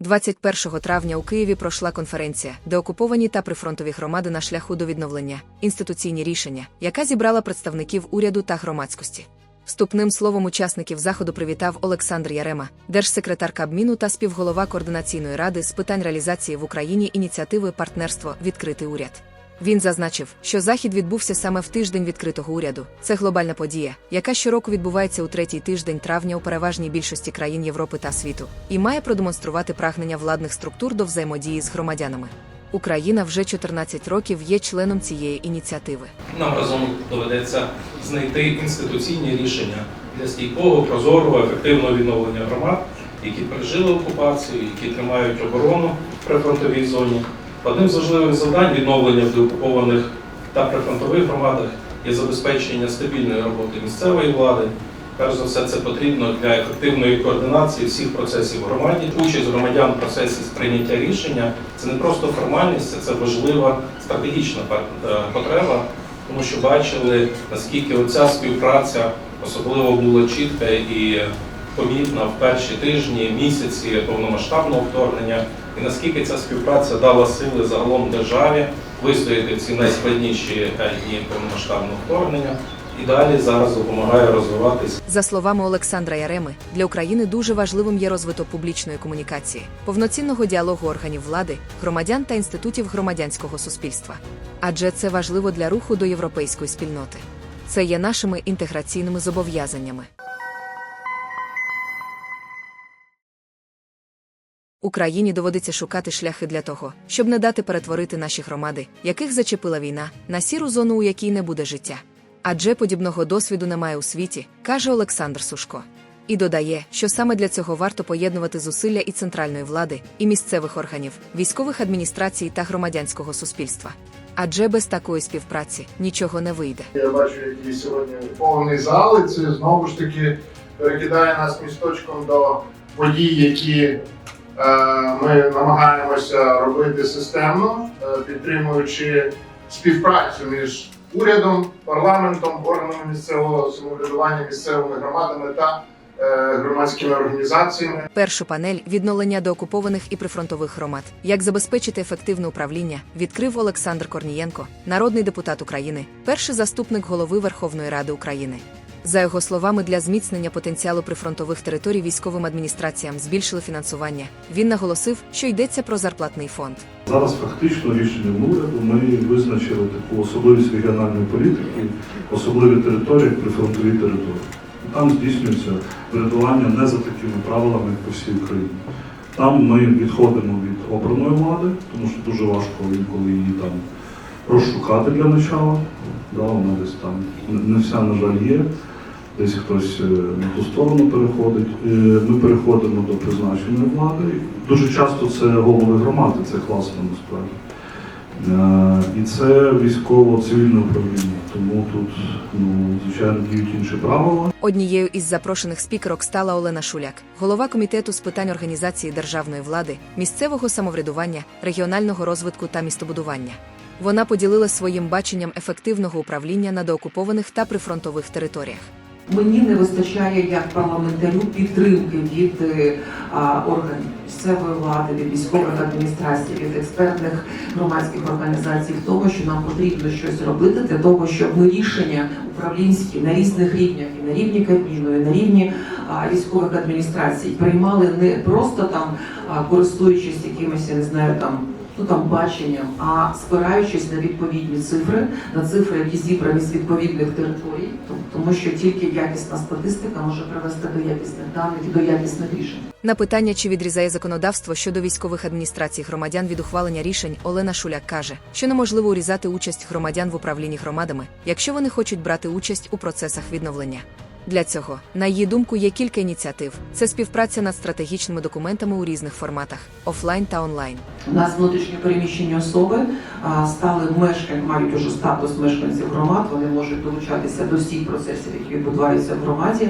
21 травня у Києві пройшла конференція, де окуповані та прифронтові громади на шляху до відновлення, інституційні рішення, яка зібрала представників уряду та громадськості. Вступним словом учасників заходу привітав Олександр Ярема, держсекретар Кабміну та співголова координаційної ради з питань реалізації в Україні ініціативи Партнерство Відкритий уряд. Він зазначив, що захід відбувся саме в тиждень відкритого уряду. Це глобальна подія, яка щороку відбувається у третій тиждень травня у переважній більшості країн Європи та світу, і має продемонструвати прагнення владних структур до взаємодії з громадянами. Україна вже 14 років є членом цієї ініціативи. Нам разом доведеться знайти інституційні рішення для стійкого, прозорого, ефективного відновлення громад, які пережили окупацію, які тримають оборону в прифронтовій зоні. Одним з важливих завдань відновлення в деокупованих та прифронтових громадах є забезпечення стабільної роботи місцевої влади. Перш за все, це потрібно для ефективної координації всіх процесів в громаді. Участь громадян в процесі прийняття рішення це не просто формальність, це, важлива стратегічна е, потреба, тому що бачили, наскільки оця співпраця особливо була чітка і помітна в перші тижні, місяці повномасштабного вторгнення, і наскільки ця співпраця дала сили загалом державі вистояти ці найскладніші дні повномасштабного вторгнення. І далі зараз допомагає розвиватися За словами Олександра Яреми, для України дуже важливим є розвиток публічної комунікації, повноцінного діалогу органів влади, громадян та інститутів громадянського суспільства. Адже це важливо для руху до європейської спільноти. Це є нашими інтеграційними зобов'язаннями. Україні доводиться шукати шляхи для того, щоб не дати перетворити наші громади, яких зачепила війна, на сіру зону, у якій не буде життя. Адже подібного досвіду немає у світі, каже Олександр Сушко. І додає, що саме для цього варто поєднувати зусилля і центральної влади, і місцевих органів, військових адміністрацій та громадянського суспільства. Адже без такої співпраці нічого не вийде. Я бачу, який сьогодні повний зал, це знову ж таки перекидає нас місточком до подій, які ми намагаємося робити системно, е, підтримуючи співпрацю між урядом, парламентом, органами місцевого самоврядування, місцевими громадами та е, громадськими організаціями. Першу панель відновлення доокупованих і прифронтових громад, як забезпечити ефективне управління, відкрив Олександр Корнієнко, народний депутат України, перший заступник голови Верховної Ради України. За його словами, для зміцнення потенціалу прифронтових територій військовим адміністраціям збільшили фінансування. Він наголосив, що йдеться про зарплатний фонд. Зараз фактично рішенням уряду ми визначили таку особливість регіональної політики, особливі території, прифронтові території. Там здійснюється врядування не за такими правилами, як по всій Україні. Там ми відходимо від обраної влади, тому що дуже важко інколи її там розшукати для начала. Да, вона десь там не вся, на жаль, є. Десь хтось е, на ту сторону переходить. Е, Ми переходимо до призначеної влади. Дуже часто це голови громади, це класно насправді. Е, І це військово-цивільне управління. Тому тут, ну, звичайно, діють інші правила. Однією із запрошених спікерок стала Олена Шуляк, голова комітету з питань організації державної влади, місцевого самоврядування, регіонального розвитку та містобудування. Вона поділилась своїм баченням ефективного управління на доокупованих та прифронтових територіях. Мені не вистачає як парламентарю підтримки від е, органів місцевої влади, від військових адміністрацій, від експертних громадських організацій в тому, що нам потрібно щось робити для того, щоб ми рішення управлінські на різних рівнях, і на рівні Кабміну, і на рівні військових адміністрацій приймали не просто там користуючись якимось, я не знаю, там. Ну там баченням, а спираючись на відповідні цифри, на цифри, які зібрані з відповідних територій, тому що тільки якісна статистика може привести до якісних даних і до якісних рішень. На питання, чи відрізає законодавство щодо військових адміністрацій громадян від ухвалення рішень, Олена Шуляк каже, що неможливо урізати участь громадян в управлінні громадами, якщо вони хочуть брати участь у процесах відновлення. Для цього, на її думку, є кілька ініціатив: це співпраця над стратегічними документами у різних форматах офлайн та онлайн. У нас внутрішньо переміщені особи стали мешкань, мають уже статус мешканців громад. Вони можуть долучатися до всіх процесів, які відбуваються в громаді.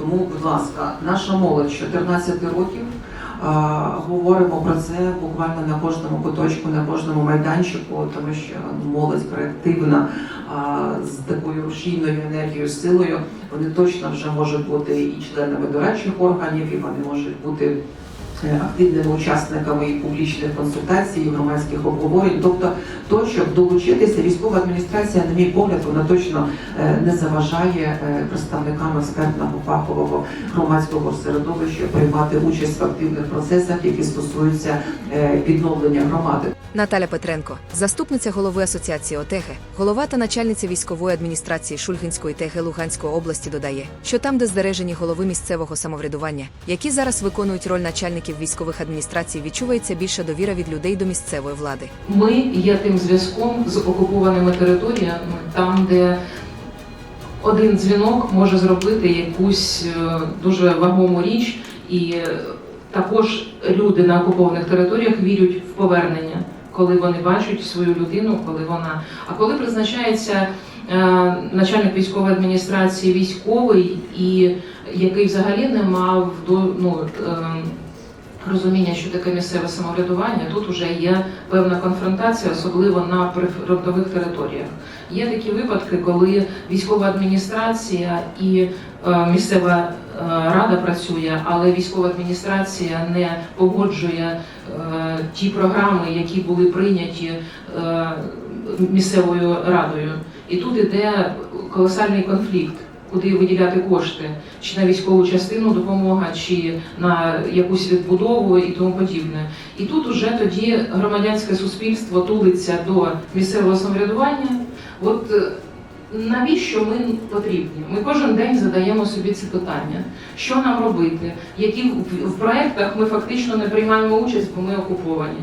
Тому, будь ласка, наша молодь з 14 років. Говоримо про це буквально на кожному куточку, на кожному майданчику, тому що молодь проактивна з такою рушійною енергією, силою. Вони точно вже можуть бути і членами дорадчих органів, і вони можуть бути активними учасниками і публічних консультацій, і громадських обговорень. Тобто, то, щоб долучитися, військова адміністрація, на мій погляд, вона точно е, не заважає е, представникам експертного фахового громадського середовища приймати участь в активних процесах, які стосуються е, відновлення громади. Наталя Петренко, заступниця голови асоціації ОТЕГ, голова та начальниця військової адміністрації Шульгинської ТЕГ Луганської області, додає, що там, де збережені голови місцевого самоврядування, які зараз виконують роль начальників військових адміністрацій, відчувається більша довіра від людей до місцевої влади. Ми є тим зв'язком з окупованими територіями, там, де один дзвінок може зробити якусь е, дуже вагому річ, і е, також люди на окупованих територіях вірять в повернення, коли вони бачать свою людину, коли вона. А коли призначається е, начальник військової адміністрації військовий, і який взагалі не мав до ну. Розуміння, що таке місцеве самоврядування, тут вже є певна конфронтація, особливо на прифронтових територіях. Є такі випадки, коли військова адміністрація і е, місцева е, рада працює, але військова адміністрація не погоджує е, ті програми, які були прийняті місцевою радою. І тут іде колосальний конфлікт. Куди виділяти кошти, чи на військову частину допомога, чи на якусь відбудову і тому подібне. І тут уже тоді громадянське суспільство тулиться до місцевого самоврядування. От е, навіщо ми потрібні? Ми кожен день задаємо собі ці питання: що нам робити, які в, проектах ми фактично не приймаємо участь, бо ми окуповані.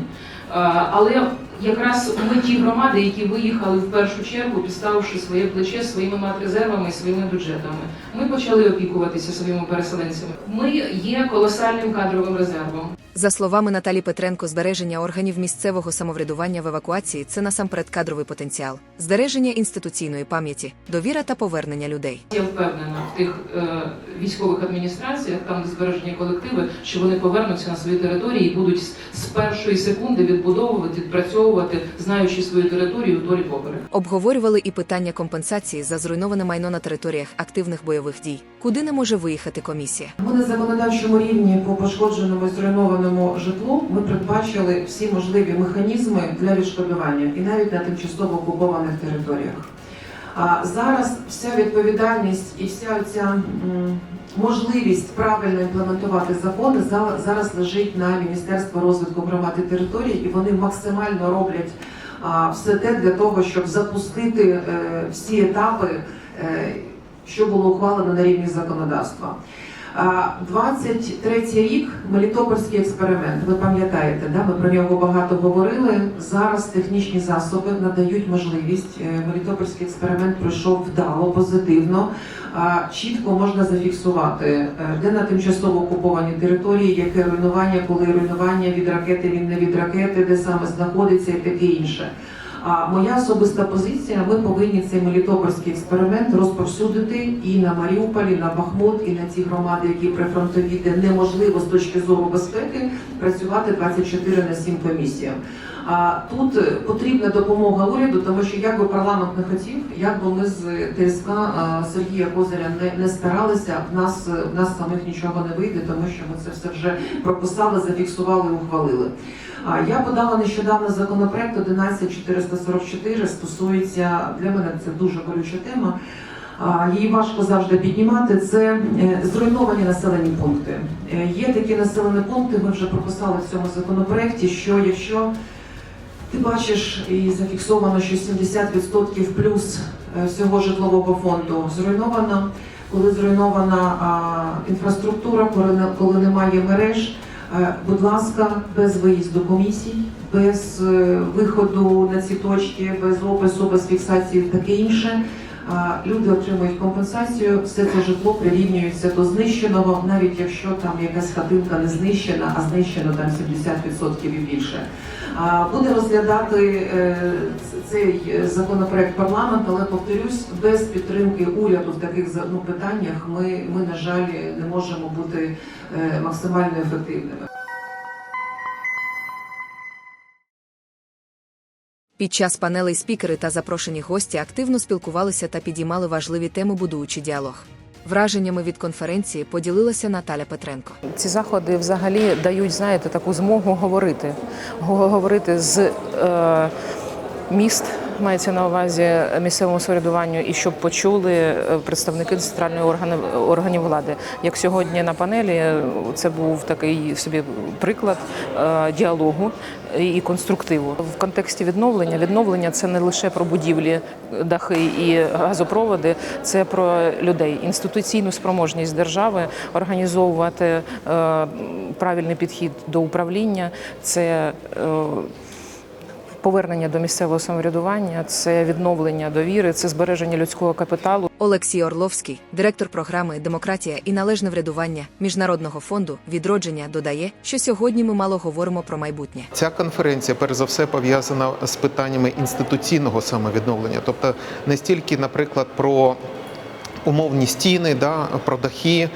Але якраз ми ті громади, які виїхали в першу чергу, підставивши своє плече своїми матрезервами і своїми бюджетами. Ми почали опікуватися своїми переселенцями. Ми є колосальним кадровим резервом. За словами Наталі Петренко, збереження органів місцевого самоврядування в евакуації це насамперед кадровий потенціал, збереження інституційної пам'яті, довіра та повернення людей. Я впевнена в тих е, військових адміністраціях, там де збережені колективи, що вони повернуться на свої території і будуть з, першої секунди відбудовувати, відпрацьовувати, знаючи свою територію вдолі поперек. Обговорювали і питання компенсації за зруйноване майно на територіях активних бойових дій, куди не може виїхати комісія. Ми на законодавчому рівні по пошкодженому і зруйнованому житлу ми передбачили всі можливі механізми для відшкодування і навіть на тимчасово окупованих територіях. А зараз вся відповідальність і вся ця можливість правильно імплементувати закони зараз лежить на Міністерство розвитку громад і територій, і вони максимально роблять все те для того, щоб запустити е, всі етапи, е, що було ухвалено на рівні законодавства. 23 рік Мелітопольський експеримент. Ви пам'ятаєте, да? ми про нього багато говорили. Зараз технічні засоби надають можливість. Е, Мелітопольський експеримент пройшов вдало, позитивно. Чітко можна зафіксувати, е, де на тимчасово окупованій території, яке руйнування, коли руйнування від ракети, він не від ракети, де саме знаходиться і таке інше. А моя особиста позиція: ми повинні цей мелітопольський експеримент розповсюдити і на Маріуполі, і на Бахмут, і на ті громади, які прифронтові, де неможливо з точки зору безпеки працювати 24 на 7 комісіям. Тут е, потрібна допомога уряду, тому що як би парламент не хотів, як би ми з ТСК Сергія Козиря не, не старалися, в нас е, в нас самих нічого не вийде, тому що ми це все вже прописали, зафіксували ухвалили. Я подала нещодавно законопроект 11444, стосується для мене це дуже болюча тема. Її важко завжди піднімати. Це е, зруйновані населені пункти. Е, Є такі населені пункти. Ми вже прописали в цьому законопроекті, що якщо ти бачиш і зафіксовано, що 70% плюс е, всього житлового фонду зруйновано, коли зруйнована інфраструктура, коли немає мереж. Е, Будь ласка, без виїзду комісій, без е, виходу на ці точки, без опису, без фіксації таке інше. Люди отримують компенсацію, все це житло прирівнюється до знищеного, навіть якщо там якась хатинка не знищена, а знищено там 70% і більше. Буде розглядати е, цей е, законопроект парламент, але повторюсь, без підтримки уряду в таких ну, питаннях ми, ми, на жаль, не можемо бути е, максимально ефективними. Під час панелей спікери та запрошені гості активно спілкувалися та підіймали важливі теми, будуючи діалог. Враженнями від конференції поділилася Наталя Петренко. Ці заходи взагалі дають, знаєте, таку змогу говорити, Го- говорити з е, міст. Мається на увазі місцевому самоврядуванню, і щоб почули е, представники центральної органи органів влади. Як сьогодні на панелі, е, це був такий собі приклад е, діалогу і конструктиву в контексті відновлення. Відновлення це не лише про будівлі, дахи і газопроводи, це про людей, інституційну спроможність держави організовувати правильний підхід до управління. Це Повернення до місцевого самоврядування, це відновлення довіри, це збереження людського капіталу. Олексій Орловський, директор програми Демократія і належне врядування Міжнародного фонду відродження, додає, що сьогодні ми мало говоримо про майбутнє. Ця конференція, перш за все, пов'язана з питаннями інституційного самовідновлення, тобто не стільки, наприклад, про умовні стіни, да, про дахи.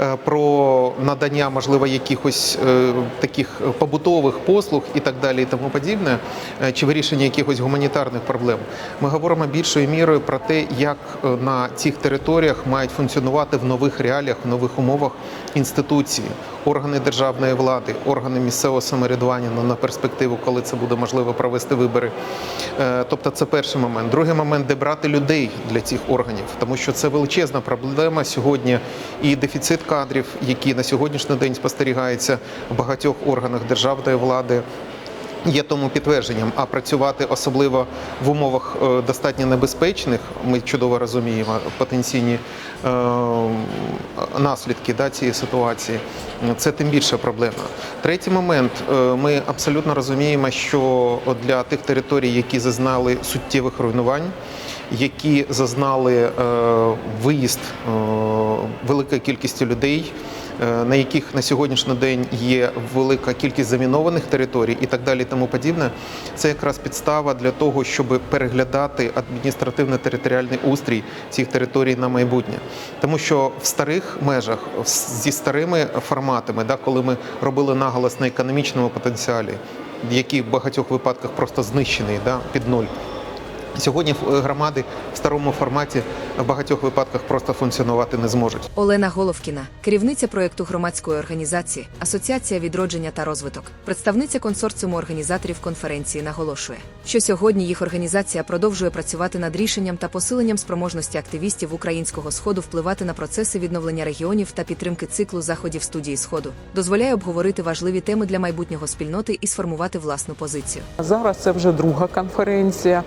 Е, Про надання, можливо, якихось е, таких побутових послуг і так далі, і тому подібне, е, чи вирішення якихось гуманітарних проблем. Ми говоримо більшою мірою про те, як на цих територіях мають функціонувати в нових реаліях, в нових умовах інституції, органи державної влади, органи місцевого самоврядування ну, на перспективу, коли це буде можливо провести вибори. Тобто, це перший момент. Другий момент, де брати людей для цих органів, тому що це величезна проблема сьогодні і дефіцит кадрів, які на сьогоднішній день спостерігаються в багатьох органах державної влади. Є тому підтвердженням, а працювати особливо в умовах е, достатньо небезпечних, ми чудово розуміємо потенційні е, наслідки да, цієї ситуації. Це тим більше проблема. Третій момент: е, ми абсолютно розуміємо, що для тих територій, які зазнали суттєвих руйнувань, які зазнали е, виїзд е, великої кількості людей, е, на яких на сьогоднішній день є велика кількість замінованих територій і так далі, тому подібне, це якраз підстава для того, щоб переглядати адміністративно-територіальний устрій цих територій на майбутнє. Тому що в старих межах зі старими форматами, да, коли ми робили наголос на економічному потенціалі, який в багатьох випадках просто знищений да, під нуль. Сьогодні е, громади в старому форматі в багатьох випадках просто функціонувати не зможуть. Олена Головкіна, керівниця проєкту громадської організації Асоціація відродження та розвиток, представниця консорціуму організаторів конференції, наголошує, що сьогодні їх організація продовжує працювати над рішенням та посиленням спроможності активістів українського сходу впливати на процеси відновлення регіонів та підтримки циклу заходів студії Сходу, дозволяє обговорити важливі теми для майбутнього спільноти і сформувати власну позицію. Зараз це вже друга конференція.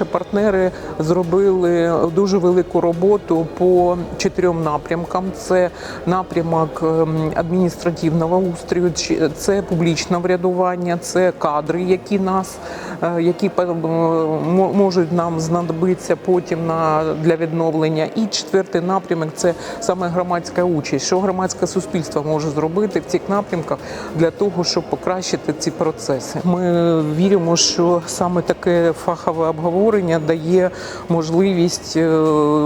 Наші партнери зробили дуже велику роботу по чотирьом напрямкам: це напрямок ем, адміністративного устрою, це публічне врядування, це кадри, які нас е, які можуть нам знадобитися потім на для відновлення. І четвертий напрямок це саме громадська участь. Що громадське суспільство може зробити в цих напрямках для того, щоб покращити ці процеси. Ми віримо, що саме таке фахове обговорення дає можливість е,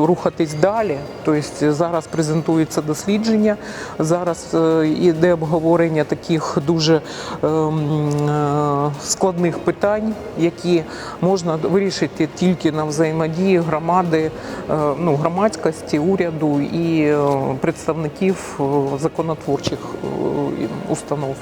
рухатись далі. Тобто зараз презентується дослідження, зараз е, іде обговорення таких дуже ем, е, складних питань, які можна вирішити тільки на взаємодії громади, ну, громадськості, уряду і представників законотворчих установ.